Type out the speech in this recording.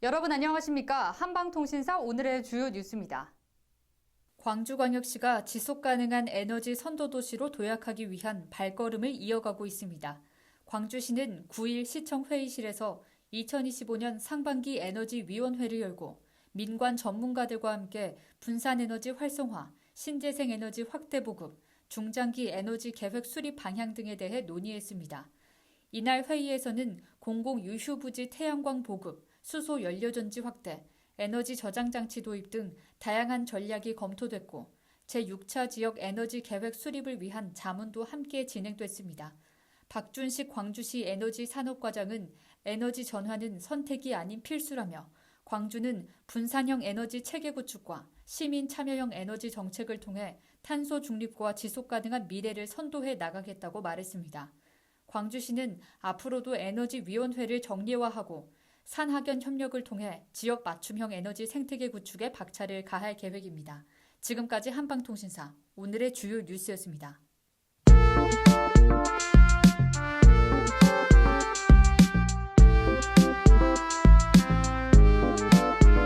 여러분 안녕하십니까? 한방통신사 오늘의 주요 뉴스입니다. 광주광역시가 지속 가능한 에너지 선도 도시로 도약하기 위한 발걸음을 이어가고 있습니다. 광주시는 9일 시청 회의실에서 2025년 상반기 에너지 위원회를 열고 민관 전문가들과 함께 분산 에너지 활성화, 신재생 에너지 확대 보급, 중장기 에너지 계획 수립 방향 등에 대해 논의했습니다. 이날 회의에서는 공공 유휴 부지 태양광 보급, 수소 연료전지 확대, 에너지 저장 장치 도입 등 다양한 전략이 검토됐고 제6차 지역 에너지 계획 수립을 위한 자문도 함께 진행됐습니다. 박준식 광주시 에너지 산업과장은 에너지 전환은 선택이 아닌 필수라며 광주는 분산형 에너지 체계 구축과 시민 참여형 에너지 정책을 통해 탄소 중립과 지속 가능한 미래를 선도해 나가겠다고 말했습니다. 광주시는 앞으로도 에너지 위원회를 정례화하고 산학연 협력을 통해 지역 맞춤형 에너지 생태계 구축에 박차를 가할 계획입니다. 지금까지 한방통신사 오늘의 주요 뉴스였습니다.